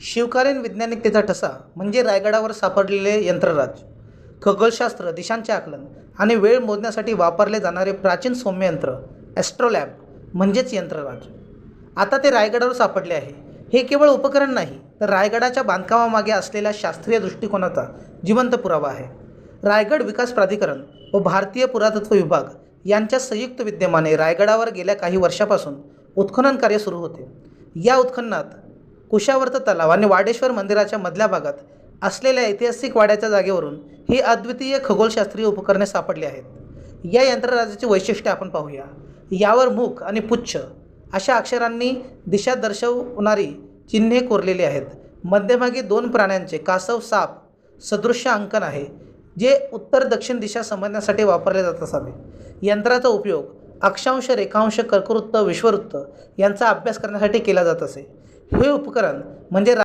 शिवकालीन वैज्ञानिकतेचा ठसा म्हणजे रायगडावर सापडलेले यंत्रराज खगोलशास्त्र दिशांचे आकलन आणि वेळ मोजण्यासाठी वापरले जाणारे प्राचीन सौम्ययंत्र ॲस्ट्रोलॅब म्हणजेच यंत्रराज. आता ते रायगडावर सापडले आहे. हे केवळ उपकरण नाही तर रायगडाच्या बांधकामामागे असलेल्या शास्त्रीय दृष्टिकोनाचा जिवंत पुरावा आहे. रायगड विकास प्राधिकरण व भारतीय पुरातत्व विभाग यांच्या संयुक्त विद्यमाने रायगडावर गेल्या काही वर्षापासून उत्खनन कार्य सुरू होते. या उत्खननात कुशावर्त तलाव आणि वाडेश्वर मंदिराच्या मधल्या भागात असलेल्या ऐतिहासिक वाड्याच्या जागेवरून ही अद्वितीय खगोलशास्त्रीय उपकरणे सापडली आहेत. या यंत्रराजाची वैशिष्ट्ये आपण पाहूया. यावर मुख आणि पुच्छ अशा अक्षरांनी दिशा दर्शवणारी चिन्हे कोरलेली आहेत. मध्यभागी दोन प्राण्यांचे कासव साप सदृश्य अंकन आहे जे उत्तर दक्षिण दिशा समजण्यासाठी वापरले जात असावे. यंत्राचा उपयोग अक्षांश रेखांश कर्कवृत्त विश्ववृत्त यांचा अभ्यास करण्यासाठी केला जात असे. हे उपकरण म्हणजे